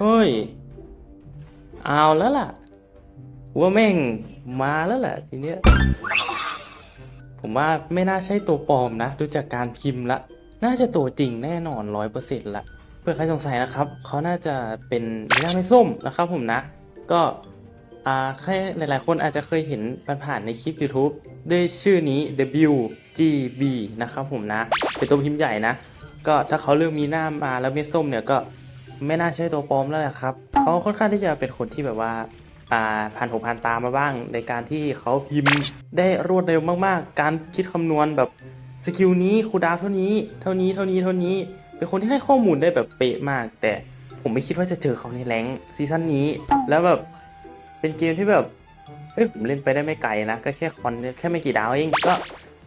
เฮ้ย เอาแล้วล่ะ ว่าแม่งมาแล้วแหละทีเนี้ย ผมว่าไม่น่าใช่ตัวปลอมนะ ดูจากการพิมพ์ละ น่าจะตัวจริงแน่นอนร้อยเปอร์เซ็นต์ละเพื่อใครสงสัยนะครับ เขาน่าจะเป็นหน้าไม่ส้มนะครับผมนะ ก็อ่าแค่หลาย ๆ คนอาจจะเคยเห็นผ่านๆในคลิป YouTube ด้วยชื่อนี้ WGB นะครับผมนะ เป็นตัวพิมพ์ใหญ่นะ ก็ถ้าเขาเริ่มมีหน้ามาแล้วเม็ดส้มเนี่ยก็ ไม่น่าใช่ตัวปลอมแล้วแหละครับเขาค่อนข้างที่จะเป็นคนที่แบบว่าอ่าผ่านหูผ่านตามาบ้าง ในการที่เขาพิมพ์ได้รวดเร็วมากๆ การคิดคำนวณแบบสกิลนี้คูดาวเท่านี้เท่านี้เท่านี้เท่านี้ เป็นคนที่ให้ข้อมูลได้แบบเป๊ะมาก แต่ผมไม่คิดว่าจะเจอเขาในแรงซีซั่นนี้ แล้วแบบเป็นเกมที่แบบเอ้ยผมเล่นไปได้ไม่ไกลนะ ก็แค่คอนแค่ไม่กี่ดาวเองก็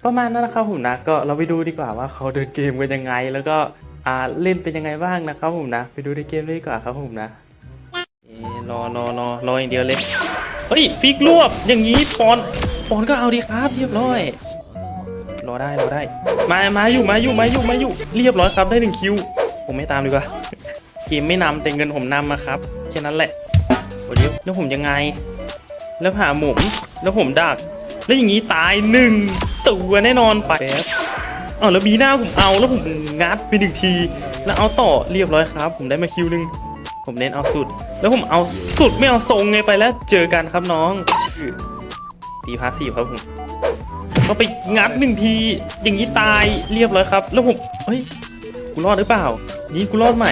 ประมาณนั้นนะครับผมนะก็เราไปดูดีกว่าว่าเขาเดินเกมกันยังไง แล้วก็ อ่าเล่นเป็นยังไงบ้างนะครับผมนะ ไปดูในเกมเลยดีกว่าครับผมนะเอ๊ะรอรอรอรออย่างเดียวเลยเฮ้ยฟิกรวบอย่างนี้ปอนปอนก็เอาดีครับ เรียบร้อยรอได้รอได้ มามาอยู่มาอยู่มาอยู่มาอยู่ เรียบร้อยครับได้หนึ่งคิว ผมไม่ตามดีกว่าเกมไม่นำแต่เงินผมนำมาครับแค่นั้นแหละโอ้ยแล้วผมยังไง แล้วหาหมุมแล้วผมดัก แล้วอย่างนี้ตายหนึ่งตัวแน่นอนไป อ๋อแล้วบีหน้าผมเอาแล้วผมงัดไปหนึ่งที แล้วเอาต่อเรียบร้อยครับ ผมได้มาคิวหนึ่งผมเน้นเอาสุด แล้วผมเอาสุดไม่เอาทรงไงไปแล้วเจอกันครับน้องตีพาสซีฟครับผมก็ไปงัดหนึ่งทีอย่างนี้ตายเรียบร้อยครับ แล้วผมเฮ้ยกูรอดหรือเปล่านี้กูรอดไหม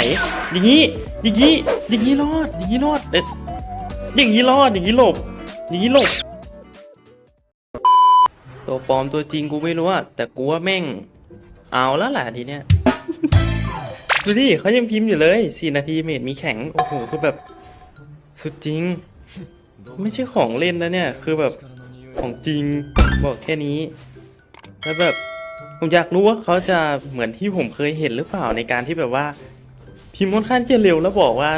อย่างนี้อย่างนี้อย่างนี้รอดอย่างนี้รอดเด็ดอย่างนี้รอดอย่างนี้หลบอย่างนี้หลบ ตัวปลอมตัวจริงกูไม่รู้อะแต่กูว่าแม่ง เอาแล้วแหละทีเนี้ยดูดิเขายังพิมพ์อยู่เลยสี่นาทีเมดมีแข็งโอ้โหคือแบบ สุดจริง ไม่ใช่ของเล่นนะเนี่ย คือแบบของจริงบอกแค่นี้ แล้วแบบผมอยากรู้ว่าเขาจะเหมือนที่ผมเคยเห็นหรือเปล่าในการที่แบบว่า พิมพ์ค่อนข้างจะเร็วแล้วบอกว่า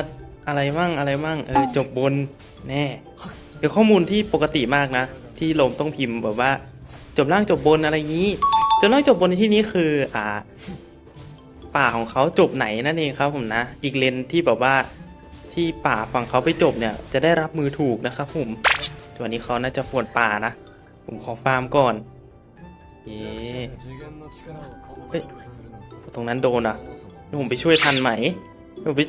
อะไรมั่งอะไรมั่งเออจบบนแน่เป็นข้อมูลที่ปกติมากนะ ที่ลมต้องพิมพ์แบบว่า จบล่างจบบนอะไรอย่างนี้ จบล่างจบบนในที่นี้คืออ่า ป่าของเขาจบไหนนั่นเองครับผมนะ อีกเลนที่แบบว่าที่ป่าฝั่งเขาไปจบเนี่ย จะได้รับมือถูกนะครับผมตัวนี้เขาน่าจะปวดป่านะ ผมขอฟาร์มก่อนเฮ้ยตรงนั้นโดนอะผมไปช่วยทันไหมผมไป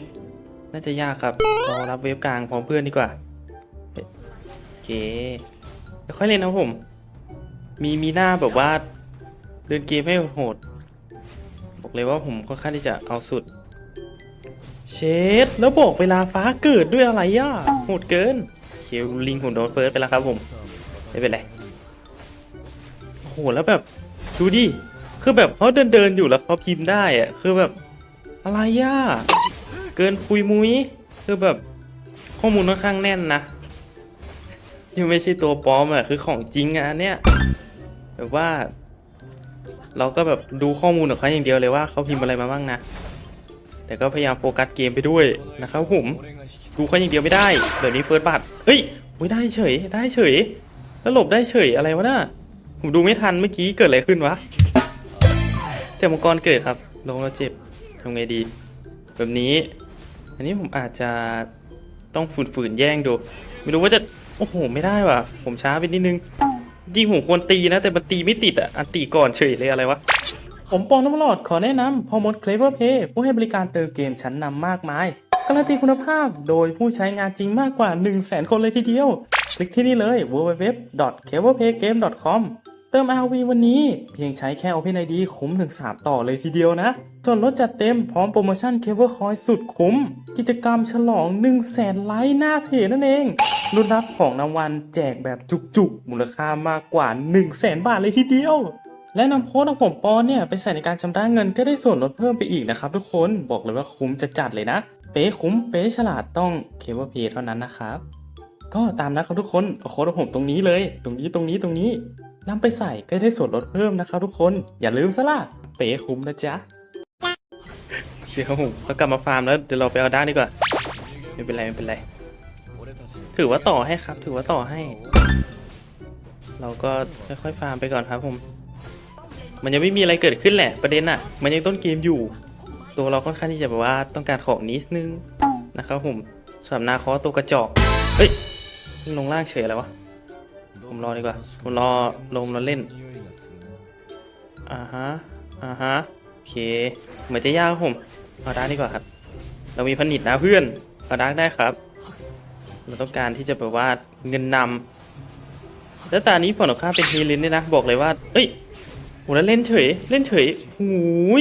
น่าจะยากครับรอรับเวฟกลางพร้อมเพื่อนดีกว่าเฮ้ยโอเคเดี๋ยวค่อยเล่นนะผม มีมีหน้าแบบว่า เดินเกมให้โหด บอกเลยว่าผมค่อนข้างที่จะเอาสุด เชดแล้วบอกเวลาฟ้าเกิดด้วยอะไรอะโหดเกินเคียวลิงผมโดนเฟิร์สไปแล้วครับผมไม่เป็นไรโอ้โหแล้วแบบดูดิคือแบบเขาเดินเดินอยู่แล้วเขาพิมพ์ได้อะคือแบบอะไรย่ะเกินปุยมุยคือแบบข้อมูลค่อนข้างแน่นนะยังไม่ใช่ตัวปลอมอะคือของจริงอะเนี้ย แบบว่า เราก็แบบดูข้อมูลของเขาอย่างเดียวเลยว่าเขาพิมพ์อะไรมาบ้างนะ แต่ก็พยายามโฟกัสเกมไปด้วยนะครับผมดูเขาอย่างเดียวไม่ได้เดี๋ยวนี้เฟิร์สบัตเฮ้ยอุ๊ยได้เฉยได้เฉย แล้วหลบได้เฉยอะไรวะน่ะผมดูไม่ทันเมื่อกี้เกิดอะไรขึ้นวะแต่มังกรเกิดครับลงแล้วเจ็บทำไงดี แบบนี้ อันนี้ผมอาจจะต้องฝืนๆแย่งดู ไม่รู้ว่าจะ โอ้โห ไม่ได้ว่ะ ผมช้าไปนิดนึง ยิงผมควรตีนะ แต่มันตีไม่ติดอะอันตีก่อนเฉยเลยอะไรวะ ผมปองน้ำหลอดขอแนะนำพอมดเคลเวอร์เพย์ผู้ให้บริการเติมเกมชั้นนำมากมาย การันตีคุณภาพโดยผู้ใช้งานจริงมากกว่า 1 0 0 0 0 0 คนเลยทีเดียว คลิกที่นี่เลย www.cleverpaygame.com ติม RV วันนี้เพียงใช้แค่ OpenID คุ้มถึง 3 ต่อเลยทีเดียวนะ ส่วนลดจัดเต็มพร้อมโปรโมชั่น Clever Coin สุดคุ้ม กิจกรรมฉลอง 1 0 0 0 0แสนไลค์หน้าเพจนั่นเองรุ่นรับของรางวัลแจกแบบจุกๆ มูลค่ามากกว่า 1 0 0 0 0แสนบาทเลยทีเดียว และนำโค้ดของผมปอนเนี่ย ไปใส่ในการชำระเงินก็ได้ส่วนลดเพิ่มไปอีกนะครับทุกคนบอกเลยว่าคุ้มจะจัดเลยนะ เป๊คุ้มเป๊ฉลาดต้องเคเบิลเพย์เท่านั้นนะครับก็ตามนะครับทุกคนเอาโค้ดของผมตรงนี้เลย ตรงนี้ตรงนี้ตรงนี้ นำไปใส่ก็ได้ส่วนลดเพิ่มนะครับทุกคน อย่าลืมซะล่ะ เป๊ะคุ้มนะจ๊ะเชียวผมเรากลับมาฟาร์มแล้วเดี๋ยวเราไปเอาด้านดีกว่า ไม่เป็นไรไม่เป็นไร ถือว่าต่อให้ครับ ถือว่าต่อให้ เราก็ค่อยๆฟาร์มไปก่อนครับผม มันยังไม่มีอะไรเกิดขึ้นแหละ ประเด็นอะมันยังต้นเกมอยู่ ตัวเราค่อนข้างที่จะแบบว่าต้องการของนิดนึงนะครับผมสำหรับนาคอตัวกระจอก เฮ้ย ลงล่างเฉยแล้ววะ ผมรอดีกว่าผมรอลมเราเล่นอ่าฮะอ่าฮะโอเคเหมือนจะยากครับผมเอาดาร์กดีกว่าครับ เรามีผนิตนะเพื่อนเอาดาร์กได้ครับ เราต้องการที่จะแบบว่าเงินนำแล้วตานี้ฝั่งตรงข้าเป็นเฮลินด้วยนะบอกเลยว่าเอ้ยโหแล้วเล่นเฉยเล่นเฉยหู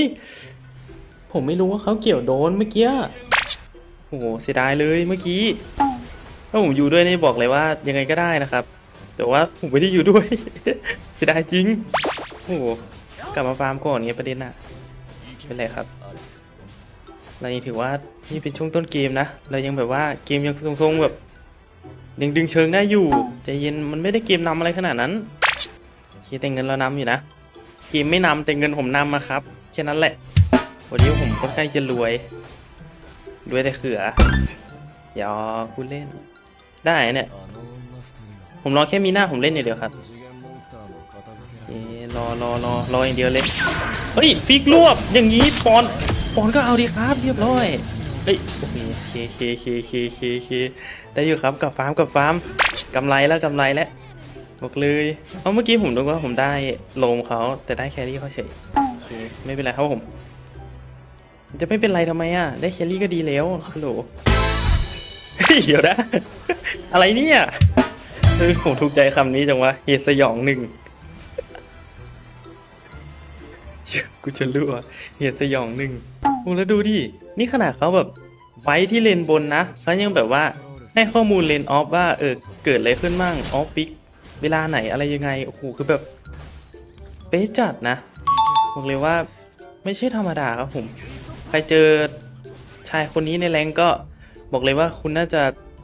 ยผมไม่รู้ว่าเขาเกี่ยวโดนเมื่อกี้โอ้โหเสียดายเลยเมื่อกี้ถ้าผมอยู่ด้วยนี่บอกเลยว่ายังไงก็ได้นะครับ แต่ว่าผมไม่ได้อยู่ด้วยเสียดายจริงโอ้โหกลับมาฟาร์มก่อนเงี้ยประเด็นอะเป็นไรครับเรายังถือว่านี่เป็นช่วงต้นเกมนะเรายังแบบว่าเกมยังทรงๆแบบยังดึงเชิงได้อยู่ใจเย็นมันไม่ได้เกมนำอะไรขนาดนั้นเคแต่เงินเรานำอยู่นะเกมไม่นำแต่เงินผมนำมาครับแค่นั้นแหละวันนี้ผมก็ใกล้จะรวยรวยแต่เขืออย่าพูดเล่นได้เนี่ย ผมรอแค่มีหน้าผมเล่นอย่างเดียวครับเอ๊ะรอรอรอรออย่างเดียวเลย เฮ้ยฟิกรวบอย่างนี้ปอนปอนก็เอาดีครับเรียบร้อยเฮ้ยโอเคเคเคเคเคเคเคได้อยู่ครับกับฟาร์มกับฟาร์มกำไรแล้วกำไรแล้วบอกเลยเอาเมื่อกี้ผมดูว่าผมได้โลมเขาแต่ได้แครี่เขาเฉยโอเคไม่เป็นไรครับผม จะไม่เป็นไรทำไมอะได้แครี่ก็ดีแล้วฮัลโหลเฮ้ยเดี๋ยวนะอะไรเนี่ย อผมถูกใจคำนี้จังวะเหตุสยองหนึ่งเชี่ยกูจะรู้ว่าเหตุสยองหนึ่งโอ้แล้วดูดิ นี่ขนาดเขาแบบไฟท์ที่เลนบนนะเขายังแบบว่าให้ข้อมูลเลนออฟว่าเออเกิดอะไรขึ้นบ้างออฟฟิกเวลาไหนอะไรยังไง โอ้โห คือแบบ เป๊ะจัดนะบอกเลยว่าไม่ใช่ธรรมดาครับผม ใครเจอชายคนนี้ในแรงก็บอกเลยว่าคุณน่าจะ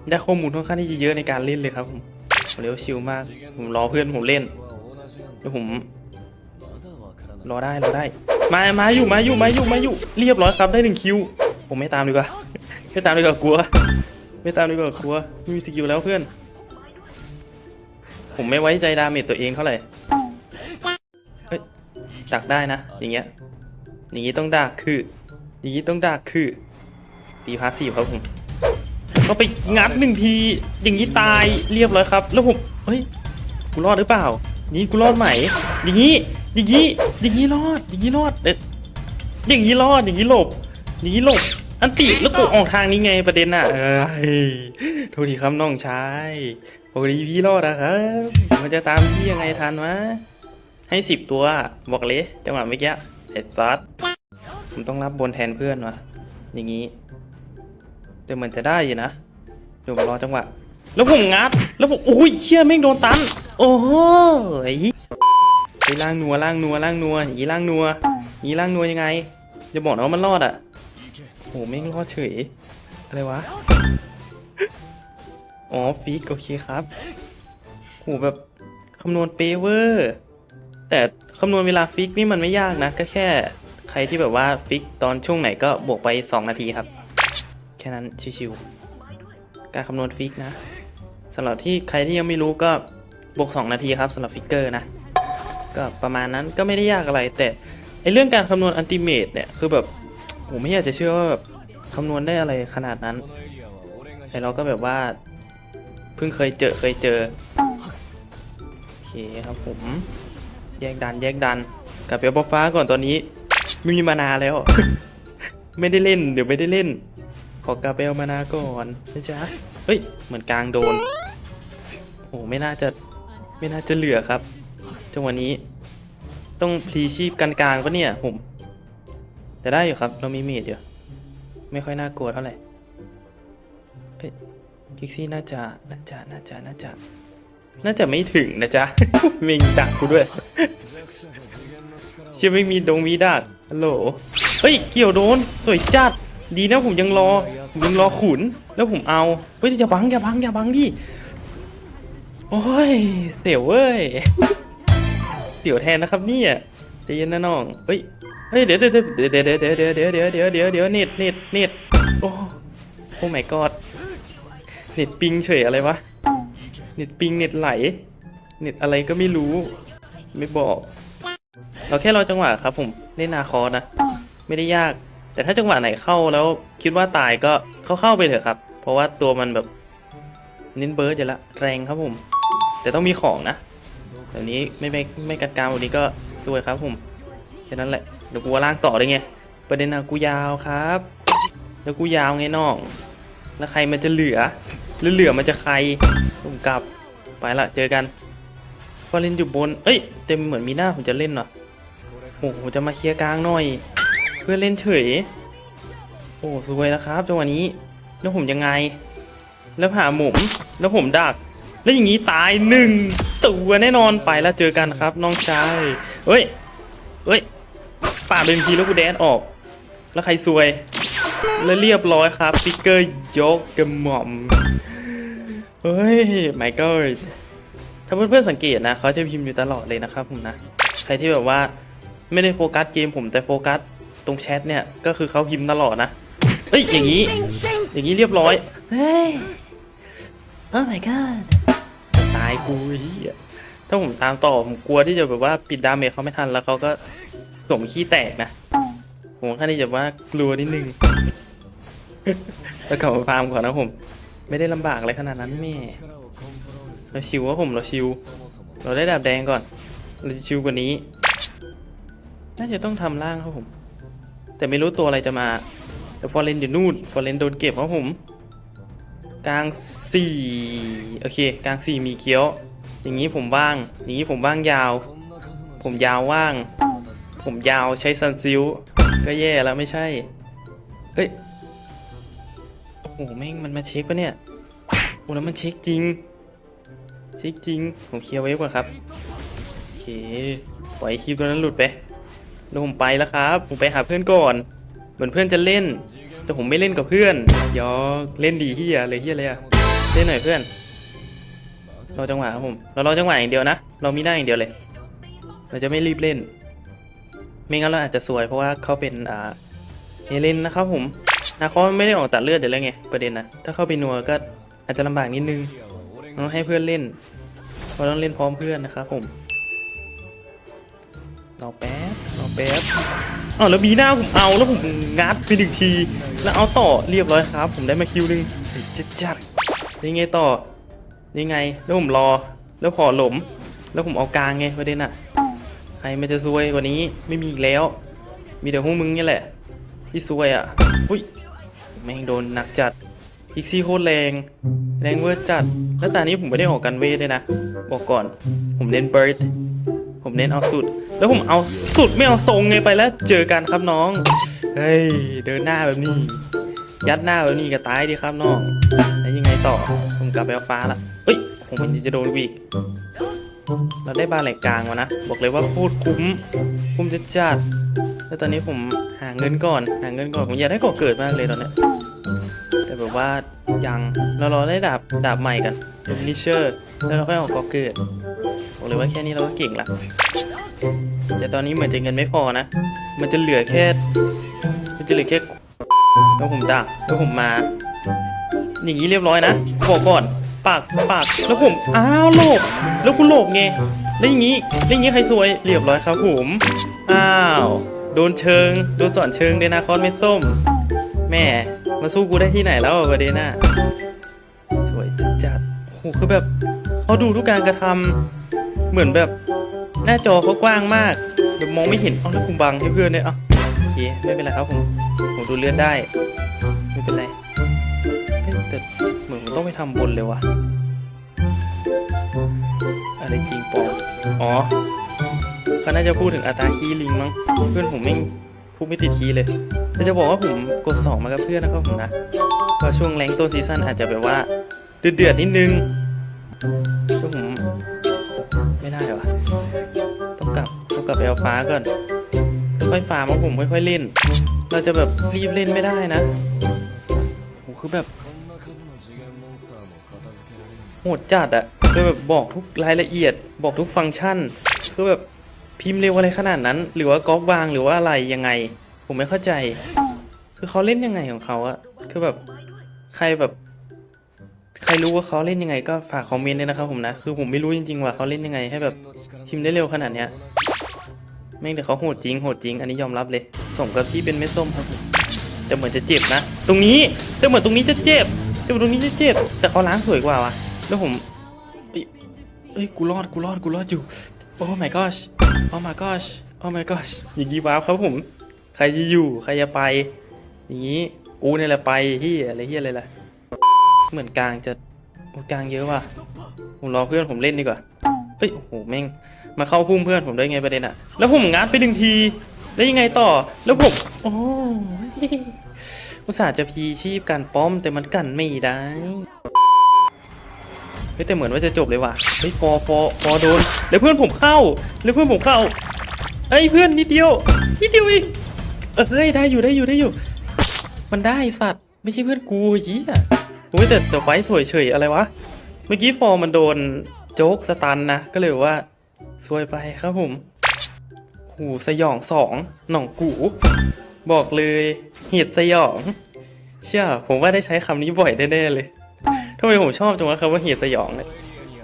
ได้ข้อมูลค่อนข้างที่จะเยอะในการเล่นเลยครับผม บอกเลยวชิลมาก ผมรอเพื่อนผมเล่นแล้วผม รอได้รอได้ มามาอยู่มาอยู่มาอยู่มาอยู่ เรียบร้อยครับได้หนึ่งคิว ผมไม่ตามดีกว่า ไม่ตามดีกว่ากลัว ไม่ตามดีกว่ากลัวไม่มีสกิลแล้วเพื่อน ผมไม่ไว้ใจดาเมจตัวเองเท่าไหร่เฮ้ยดักได้นะ อย่างเงี้ย อย่างนี้ต้องดักคือ อย่างนี้ต้องดักคือ ตีพาสซีฟครับผม ก็ไปงัดหนึ่งทีอย่างนี้ตายเรียบร้อยครับ แล้วผมเฮ้ยกูรอดหรือเปล่า นี่กูรอดไหมอย่างนี้อย่างนี้อย่างนี้รอดอย่างนี้รอดเด็ดอย่างนี้รอดอย่างนี้หลบอย่างนี้หลบอันติแล้วกูออกทางนี้ไงประเด็นอะเอ้ยโทษทีครับน้องชายปกติพี่รอดนะครับมันจะตามพี่ยังไงทันวะให้สิบตัวบอกเลยจังหวะเมื่อกี้เอ็ดซัดผมต้องรับบนแทนเพื่อนวะอย่างนี้ แต่เหมือนจะได้อยู่นะเดี๋ยวรอจังหวะ แล้วผมงัด แล้วผมโอ้ยเชี่ยแม่งโดนตัน โอ้โหไอ้ไปล่างนัวล่างนัวล่างนัวอย่างนี้ล่างนัวอย่างนี้ล่างนัวยังไงจะบอกนะว่ามันรอดอะโอ้แม่งรอดเฉยอะไรวะ อ๋อฟิกโอเคครับโหแบบคำนวณเปเวอร์ แต่คำนวณเวลาฟิกนี่มันไม่ยากนะ ก็แค่ใครที่แบบว่าฟิกตอนช่วงไหนก็บวกไป 2 นาทีครับ แค่นั้นชิวๆการคำนวณฟิกนะสำหรับที่ใครที่ยังไม่รู้ก็บวก2นาทีครับสำหรับฟิกเกอร์นะ ก็ประมาณนั้นก็ไม่ได้ยากอะไร แต่ไอเรื่องการคำนวณอันติเมตเนี่ยคือแบบผมไม่อยากจะเชื่อว่าแบบคำนวณได้อะไรขนาดนั้น แต่เราก็แบบว่า เพิ่งเคยเจอเคยเจอโอเคครับผมแยกดันแยกดันกับไปเอาบอฟ้าก่อนตอนนี้ไม่มีมานาแล้ว ไม่ได้เล่นเดี๋ยวไม่ได้เล่น ขอกลับไปเอามานาก่อนนะจ๊ะเฮ้ย เหมือนกลางโดน โอ้ไม่น่าจะไม่น่าจะเหลือครับจังหวะนี้ ต้องพลีชีพกันกลางปะเนี่ยผมแต่ได้อยู่ครับเรามีเมดอยู่ไม่ค่อยน่ากลัวเท่าไหร่เฮ้ยกิกซี่น่าจะน่าจะน่าจะน่าจะน่าจะไม่ถึงนะจ๊ะมิงดักกูด้วย เชื่อไม่มีดงมีดักฮัลโหล เฮ้ย เกี่ยวโดน สวยจัด ดีนะผมยังรอผมยังรอขุนแล้วผมเอาเฮ้ยอย่าบังอย่าบังอย่าบังดิโอ้ยเสียวเว้ยเสียวแทนนะครับเนี่ยใจเย็นนะน้องเฮ้ยเฮ้ยเดี๋ยวเดี๋ยวเดี๋ยวเดี๋ยวเดี๋ยวเดี๋ยวเดี๋ยวเดี๋ยวเดี๋ยวเดี๋ยวเดี๋ยวเน็ตเน็ตเน็ตโอ้โอ้ my god เน็ตปิงเฉยอะไรวะเน็ตปิงเน็ตไหลเน็ตอะไรก็ไม่รู้ไม่บอก เราแค่รอจังหวะครับผมเล่นนาคอนะ ไม่ได้ยาก แต่ถ้าจังหวะไหนเข้าแล้วคิดว่าตายก็เข้าเข้าไปเถอะครับ เพราะว่าตัวมันแบบน้นเบิร์ดอยู่ละแรงครับผม แต่ต้องมีของนะแบบนี้ไม่ไม่ไม่กัดกรามแบบนี้ก็ซวยครับผมแค่นั้นแหละเดี๋ยวกูว่าล่างต่อได้ไงประเด็นอะกูยาวครับแล้วกูยาวไงน้องแล้วใครมันจะเหลือหรือเหลือมันจะใครผมกลับไปละเจอกันฟอเรนอยู่บนเอ้ยเต็มเหมือนมีหน้าผมจะเล่นเนาะโอ้โหจะมาเคลียร์กลางหน่อย พื่อเล่นเฉย โอ้สวยแล้วครับจังหวะนี้ แล้วผมยังไง แล้วผ่าหมุมแล้วผมดัก แล้วอย่างนี้ตายหนึ่งตัวแน่นอนไปแล้วเจอกันครับ น้องชายเฮ้ยเฮ้ยป่าเป็นพีแล้วกูแดนออก แล้วใครซวย แล้วเรียบร้อยครับฟิกเกอร์ยกกระหม่อมเฮ้ยไมเคิลถ้าเพื่อนๆสังเกตนะเขาจะพิมพ์อยู่ตลอดเลยนะครับผมนะ ใครที่แบบว่าไม่ได้โฟกัสเกมผมแต่โฟกัส รงแชทเนี่ยก็คือเขาพิมพ์ตลอดนะเฮ้ยอย่างนี้ อย่างนี้เรียบร้อยเฮ้ยโอ้ my god ตายกูไอ้เหี้ยถ้าผมตามต่อผมกลัวที่จะแบบว่าปิดดาเมจเขาไม่ทันแล้วเขาก็สมขี้แตกนะ ผมค่อนข้างที่จะว่ากลัวนิดนึงแล้วกลับมาฟาร์มก่อนนะผม ไม่ได้ลำบากอะไรขนาดนั้นแม่เราชิวว่าผมเราชิว เราได้ดาบแดงก่อน เราจะชิวกว่านี้ น่าจะต้องทำล่างครับผม แต่ไม่รู้ตัวอะไรจะมา แต่ฟอร์เรนอยู่นู่นฟอร์เรนโดนเก็บครับผม กลางสี่โอเค กลางสี่มีเกี้ยว อย่างนี้ผมว่าง อย่างนี้ผมว่างยาว ผมยาวว่าง ผมยาวใช้ซันซิลก็แย่แล้วไม่ใช่เอ้ย โอ้โหแม่งมันมาเช็คปะเนี่ย โอ้แล้วมันเช็คจริง เช็คจริง ผมเคลียร์เวฟก่อนครับ โอเค ปล่อยคลิปตัวนั้นหลุดไป แล้วผมไปแล้วครับ ผมไปหาเพื่อนก่อน เหมือนเพื่อนจะเล่น แต่ผมไม่เล่นกับเพื่อนยอกเล่นดีเฮียเลยเฮียเลยอะเล่นหน่อยเพื่อนรอจังหวะครับผมเรารอจังหวะอย่างเดียวนะ เรามีหน้าอย่างเดียวเลย เราจะไม่รีบเล่น ไม่งั้นเราอาจจะซวยเพราะว่าเขาเป็นอ่าเฮเลนนะครับผมนาคอไม่ได้ออกตัดเลือดเดี๋ยวแล้วไงประเด็นนะถ้าเข้าไปนัวก็อาจจะลำบากนิดนึงต้องให้เพื่อนเล่นเราต้องเล่นพร้อมเพื่อนนะครับผมรอแป๊บ แป๊บอ๋อแล้วบีหน้าผมเอาแล้วผมงัดไปหนึ่งที แล้วเอาต่อเรียบร้อยครับ ผมได้มาคิวหนึงจัดจัดยังไงต่อยังไง แล้วผมรอ แล้วพอหลม แล้วผมเอากลางไงประเด็นอะใครมันจะซวยกว่านี้ไม่มีอีกแล้ว มีแต่พวกมึงนี่แหละ ที่ซวยอะอุ้ยแม่งโดนหนักจัดพิกซี่โคตรแรง แรงเวอร์จัด แล้วตอนนี้ผมไม่ได้ออกกันเวทเลยนะ บอกก่อน ผมเน้นเบิร์ด ผมเน้นเอาสุด แล้วผมเอาสุดไม่เอาทรงไงไปแล้วเจอกันครับน้อง เฮ้ย เดินหน้าแบบนี้ ยัดหน้าแบบนี้ก็ตายดีครับน้องแล้วยังไงต่อ ผมกลับไปเอาฟ้าละเฮ้ย ผมมันจะโดนวีกเราได้บาแหลกกลางมานะ บอกเลยว่าโคตรคุ้ม คุ้มจะจัด แล้วตอนนี้ผมหาเงินก่อน หาเงินก่อน ผมอยากได้ก่อเกิดมากเลยตอนเนี้ยแต่แบบว่ายัง เรารอได้ดาบ ดาบใหม่กันเป็นนิเชอร์ แล้วเราค่อยออกก่อเกิด เลยว่าแค่นี้เราก็เก่งละแต่ตอนนี้เหมือนจะเงินไม่พอนะ มันจะเหลือแค่ มันจะเหลือแค่แล้วผมดักแล้วผมมา อย่างนี้เรียบร้อยนะบอกก่อนปากปากแล้วผมอ้าวโลบแล้วกูโลบไงแล้วอย่างนี้แล้วอย่างนี้ใครสวยเรียบร้อยครับผมอ้าวโดนเชิงโดนสอนเชิงเดนาคอนเม็ดส้ม แม่มาสู้กูได้ที่ไหนแล้วอะประเด็นน่ะสวยจัดโหคือแบบเขาดูทุกการกระทำ เหมือนแบบหน้าจอเขากว้างมากแบบมองไม่เห็นเอาแล้วคุมบังให้เพื่อนเนี่ยเอาโอเคไม่เป็นไรครับผมผมดูเลือดได้ไม่เป็นไรแต่เหมือนผมต้องไปทำบนเลยวะอะไรจริงปอมอ๋อเขาน่าจะพูดถึงอัตราคีลิงมั้งเพื่อนผมไม่พูดไม่ติดคีเลยแต่จะบอกว่าผมกด2มากับเพื่อนนะครับผมนะเพราะช่วงแรงต้นซีซั่นอาจจะแบบว่าเดือดเดือดๆนิดนึงก็ผม ไม่ได้วะต้องกลับต้องกลับไปเอาฟ้าก่อนค่อยฟ้ามาผมค่อยๆเล่น เราจะแบบรีบเล่นไม่ได้นะโหคือแบบโหดจัดอะคือแบบบอกทุกรายละเอียด บอกทุกฟังก์ชัน คือแบบพิมพ์เร็วอะไรขนาดนั้น หรือว่าก๊อปวางหรือว่าอะไรยังไง ผมไม่เข้าใจ คือเขาเล่นยังไงของเขาอะคือแบบใครแบบ ใครรู้ว่าเขาเล่นยังไงก็ฝากคอมเมนต์เลยนะครับผมนะ คือผมไม่รู้จริงๆว่าเขาเล่นยังไงให้แบบพิมพ์ได้เร็วขนาดเนี้ยแม่งแต่เขาโหดจริงโหดจริง อันนี้ยอมรับเลยสมกับที่เป็นเม็ดส้มครับผมแต่เหมือนจะเจ็บนะ ตรงนี้แต่เหมือนตรงนี้จะเจ็บแต่เหมือนตรงนี้จะเจ็บ แต่เขาล้างสวยกว่าวะแล้วผมเอ้ยเอ้ยกูรอดกูรอดกูรอดอยู่โอ้ my gosh โอ้ my gosh โอ้ my gosh อย่างนี้ว้าวครับผม ใครจะอยู่ใครจะไป อย่างนี้กูเนี่ยแหละไปที่อะไรที่อะไรล่ะ เหมือนกลางจะกลางเยอะว่ะ ผมรอเพื่อนผมเล่นดีกว่า เฮ้ย โอ้โห แม่ง มาเข้าพุ่มเพื่อนผมได้ไงประเด็นอะแล้วผมงัดไปหนึ่งที แล้วยังไงต่อ แล้วผม โอ้ยอุตส่าห์จะพีชีพกันป้อมแต่มันกันไม่ได้ เฮ้ยแต่เหมือนว่าจะจบเลยว่ะ เฮ้ยฟอฟอฟอโดน แล้วเพื่อนผมเข้า แล้วเพื่อนผมเข้าเอ้เพื่อนนิดเดียว นิดเดียวเองเฮ้ยได้อยู่ได้อยู่ได้อยู่ มันได้สัตว์ ไม่ใช่เพื่อนกูเฮีย อ้ยแต่แต่ไฟสวยเฉยอะไรวะ เมื่อกี้ฟอร์มันโดนโจ๊กสตันนะ ก็เลยว่าซวยไปครับผมหูสยองสองหน่องกู บอกเลยเหตุสยอง เชื่อผมว่าได้ใช้คำนี้บ่อยแน่ๆเลยทำไมผมชอบจังวะคำว่าเหตุสยองเนี่ย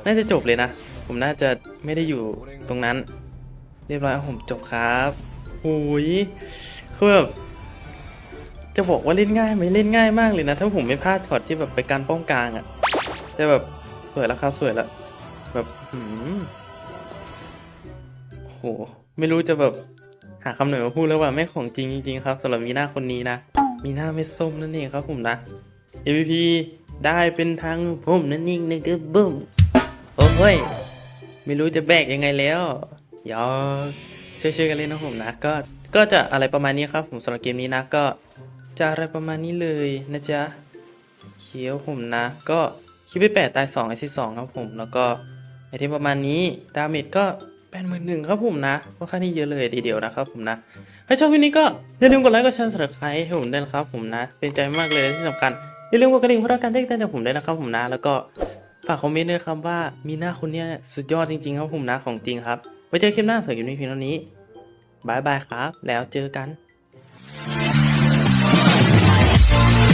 น่าจะจบเลยนะ ผมน่าจะไม่ได้อยู่ตรงนั้น เรียบร้อยผมจบครับโอ้ยคือแบบ จะบอกว่าเล่นง่ายไหมเล่นง่ายมากเลยนะ ถ้าผมไม่พลาดช็อตที่แบบไปการป้องกลางอะ่ะแต่แบบสวยแล้วครับสวยแล้วแบบหืมโหไม่รู้จะแบบหาคำไหนมาพูดแล้วว่าแม่ของจริงจริงๆครับสำหรับมีหน้าคนนี้นะมีหน้าเม็ดส้มนั่นเองครับผมนะ MVP ได้เป็นทางผมนั่นเองนะครับบึ้มโอ้ยไม่รู้จะแบกยังไงแล้วยอช่วยๆกันเล่นนะผมนะก็ก็จะอะไรประมาณนี้ครับผมสำหรับเกมนี้นะก็ จะอะไรประมาณนี้เลยนะจ๊ะเขียวผมนะ ก็คิดไปแปดตายสองไอซีสองครับผม แล้วก็ไอเทมประมาณนี้ ดาเมจก็แปดหมื่นหนึ่งครับผมนะก็ค่านี้เยอะเลยทีเดียวนะครับผมนะถ้าชอบคลิปนี้ก็อย่าลืมกดไลค์กดแชร์สับใครให้ผมด้วยนะครับผมนะ เป็นใจมากเลยที่สำคัญอย่าลืมกดกระดิ่งเพื่อรับการแจ้งเตือนจากผมด้วยนะครับผมนะ แล้วก็ฝากคอมเมนต์ด้วยครับว่ามีหน้าคนเนี้ยสุดยอดจริงๆครับผมนะของจริงครับไว้เจอคลิปหน้าสำหรับคลิปนี้เพียงเท่านี้บายบายครับ แล้วเจอกัน Thank you.